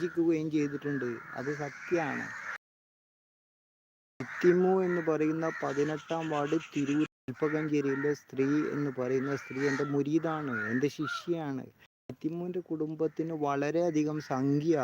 ജിക്കുകയും ചെയ്തിട്ടുണ്ട്. അത് സത്യമാണ്. ഇത്തിമു എന്ന് പറയുന്ന പതിനെട്ടാം വാർഡ് തിരൂർ അല്പകഞ്ചേരിയിലെ സ്ത്രീ എന്ന് പറയുന്ന സ്ത്രീ എന്റെ മുരീതാണ് എന്റെ ശിഷ്യയാണ്. തിമുവിന്റെ കുടുംബത്തിന് വളരെയധികം സംഖ്യ.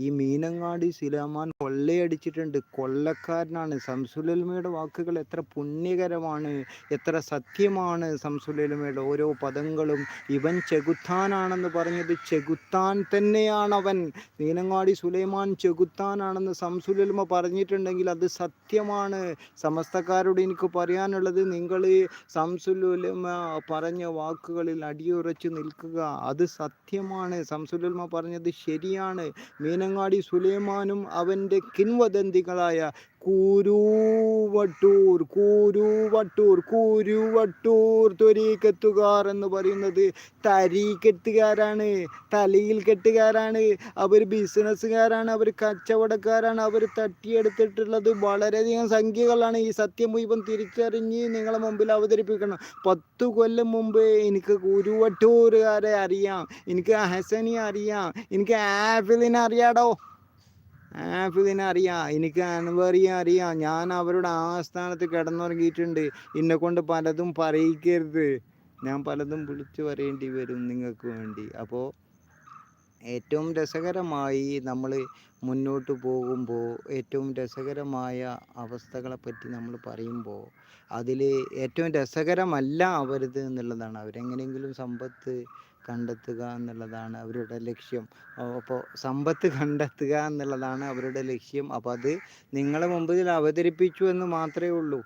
ഈ മീനങ്ങാടി സുലൈമാൻ കൊള്ളയടിച്ചിട്ടുണ്ട്. കൊള്ളക്കാരനാണ്. സംസുലൽമയുടെ വാക്കുകൾ എത്ര പുണ്യകരമാണ്. എത്ര സത്യമാണ് സംസുലൽമയുടെ ഓരോ പദങ്ങളും. ഇവൻ ചെകുത്താനാണെന്ന് പറഞ്ഞത് ചെകുത്താൻ തന്നെയാണ് അവൻ മീനങ്ങാടി സുലൈമാൻ ചെകുത്താനാണെന്ന് സംസുലൽമ പറഞ്ഞിട്ടുണ്ടെങ്കിൽ അത് സത്യമാണ്. സമസ്തക്കാരോട് എനിക്ക് പറയാനുള്ളത് നിങ്ങൾ സംസുലുലമ പറഞ്ഞ വാക്കുകളിൽ അടിയുറച്ചു നിൽക്കുക. അത് സത്യമാണ്. സംസുലുൽമ പറഞ്ഞത് ശരിയാണ്. മീനങ്ങാടി സുലൈമാനും അവന്റെ കിൻവദന്തികളായ കൂരുവട്ടൂർ കൂരുവട്ടൂർ കൂരുവട്ടൂർ തൊരീക്കത്തുകാർ എന്ന് പറയുന്നത് തരീക്കെട്ടുകാരാണ് തലയിൽ കെട്ടുകാരാണ് അവർ ബിസിനസ്സുകാരാണ് അവർ കച്ചവടക്കാരാണ് അവർ തട്ടിയെടുത്തിട്ടുള്ളത് വളരെയധികം സംഖ്യകളാണ്. ഈ സത്യം മുഴുവൻ തിരിച്ചറിഞ്ഞ് നിങ്ങളെ മുമ്പിൽ അവതരിപ്പിക്കണം. പത്തു കൊല്ലം മുമ്പ് എനിക്ക് കുരുവട്ടൂരുകാരെ അറിയാം എനിക്ക് അഹസനെ അറിയാം എനിക്ക് ആഫിലിനെ അറിയാടോ? ആഫിലിനെ അറിയാം. എനിക്ക് അനുവറിയെ അറിയാം. ഞാൻ അവരുടെ ആസ്ഥാനത്ത് കിടന്നുറങ്ങിയിട്ടുണ്ട്. എന്നെ കൊണ്ട് പലതും പറയിക്കരുത്. ഞാൻ പലതും വിളിച്ചു പറയേണ്ടി വരും നിങ്ങൾക്ക് വേണ്ടി. അപ്പോൾ ഏറ്റവും രസകരമായി നമ്മൾ മുന്നോട്ട് പോകുമ്പോൾ ഏറ്റവും രസകരമായ അവസ്ഥകളെ പറ്റി നമ്മൾ പറയുമ്പോൾ അതിൽ ഏറ്റവും രസകരമല്ല അവരത് എന്നുള്ളതാണ്. അവരെങ്ങനെയെങ്കിലും സമ്പത്ത് കണ്ടെത്തുക എന്നുള്ളതാണ് അവരുടെ ലക്ഷ്യം. അപ്പോൾ സമ്പത്ത് കണ്ടെത്തുക എന്നുള്ളതാണ് അവരുടെ ലക്ഷ്യം. അപ്പോൾ അത് നിങ്ങളെ മുമ്പിൽ അവതരിപ്പിച്ചു എന്ന് മാത്രമേ ഉള്ളൂ.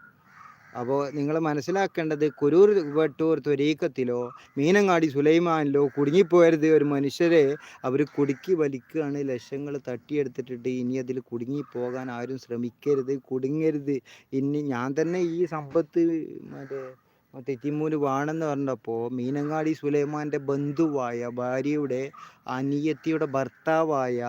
അപ്പോൾ നിങ്ങൾ മനസ്സിലാക്കേണ്ടത് കുരൂർ വെട്ടൂർ ത്വരീക്കത്തിലോ മീനങ്ങാടി സുലൈമാനിലോ കുടുങ്ങിപ്പോയരുത് ഒരു മനുഷ്യരെ അവർ കുടുക്കി വലിക്കുകയാണ്. ലക്ഷങ്ങൾ തട്ടിയെടുത്തിട്ടിട്ട് ഇനി അതിൽ കുടുങ്ങിപ്പോകാൻ ആരും ശ്രമിക്കരുത് കുടുങ്ങരുത്. ഇനി ഞാൻ തന്നെ ഈ സമ്പത്ത് മറ്റേ തെറ്റിമൂര് വാണെന്ന് പറഞ്ഞപ്പോൾ മീനങ്ങാടി സുലൈമാന്റെ ബന്ധുവായ ഭാര്യയുടെ അനിയത്തിയുടെ ഭർത്താവായ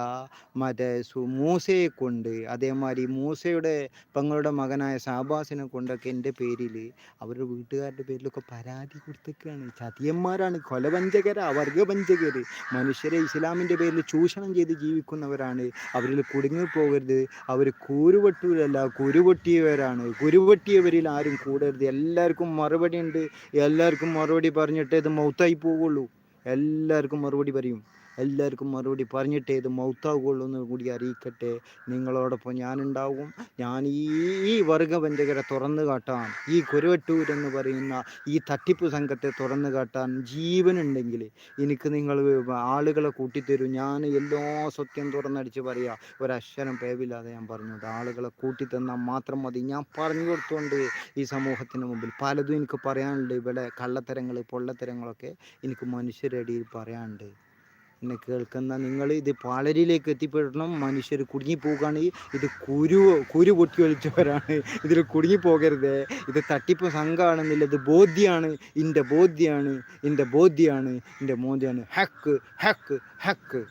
മറ്റേ മൂസയെ കൊണ്ട് അതേമാതിരി മൂസയുടെ പെങ്ങളുടെ മകനായ ഷാബാസിനെ കൊണ്ടൊക്കെ എന്റെ പേരിൽ അവരുടെ വീട്ടുകാരുടെ പേരിലൊക്കെ പരാതി കൊടുത്തേക്കാണ് ചതിയന്മാരാണ് കൊലവഞ്ചകര വർഗവഞ്ചകർ മനുഷ്യരെ ഇസ്ലാമിന്റെ പേരിൽ ചൂഷണം ചെയ്ത് ജീവിക്കുന്നവരാണ്. അവരിൽ കുടുങ്ങിപ്പോകരുത് അവർ കൂരുവെട്ടൂരല്ല കുരുവെട്ടിയവരാണ് കുരുവെട്ടിയവരിൽ ആരും കൂടരുത്. എല്ലാവർക്കും മറുപടി ഉണ്ട് എല്ലാവർക്കും മറുപടി പറഞ്ഞിട്ട് ഇത് മൗത്തായി പോവുള്ളൂ. എല്ലാവർക്കും മറുപടി പറയും. എല്ലാവർക്കും മറുപടി പറഞ്ഞിട്ടേ ഇത് മൗത്താവുകയുള്ളൂ എന്ന് കൂടി അറിയിക്കട്ടെ. നിങ്ങളോടൊപ്പം ഞാനുണ്ടാവും. ഞാൻ ഈ ഈ തുറന്നു കാട്ടാൻ ഈ കുരുവട്ടൂർ എന്ന് പറയുന്ന ഈ തട്ടിപ്പ് സംഘത്തെ തുറന്നു കാട്ടാൻ ജീവനുണ്ടെങ്കിൽ എനിക്ക് നിങ്ങൾ ആളുകളെ കൂട്ടിത്തരും. ഞാൻ എല്ലാ സത്യം തുറന്നടിച്ച് പറയാം ഒരക്ഷരം പേവില്ലാതെ ഞാൻ പറഞ്ഞു. ആളുകളെ കൂട്ടിത്തന്നാൽ മാത്രം മതി. ഞാൻ പറഞ്ഞു കൊടുത്തുകൊണ്ട് ഈ സമൂഹത്തിന് മുമ്പിൽ പലതും എനിക്ക് പറയാനുണ്ട്. ഇവിടെ കള്ളത്തരങ്ങൾ പൊള്ളത്തരങ്ങളൊക്കെ എനിക്ക് മനുഷ്യരുടെ ഇടയിൽ പറയാനുണ്ട്. എന്നെ കേൾക്കുന്ന നിങ്ങൾ ഇത് പാളരിയിലേക്ക് എത്തിപ്പെടണം. മനുഷ്യർ കുടുങ്ങിപ്പോവുകയാണ് ഇത് കുരു കുരു പൊട്ടി ഒളിച്ചവരാണ് ഇതിൽ കുടുങ്ങിപ്പോകരുത് ഇത് തട്ടിപ്പ് സംഘമാണെന്നില്ല. ഇത് ബോധ്യമാണ് എന്റെ ബോധ്യമാണ് എന്റെ ബോധ്യമാണ് എന്റെ മോദിയാണ് ഹക്ക് ഹക്ക് ഹക്ക്.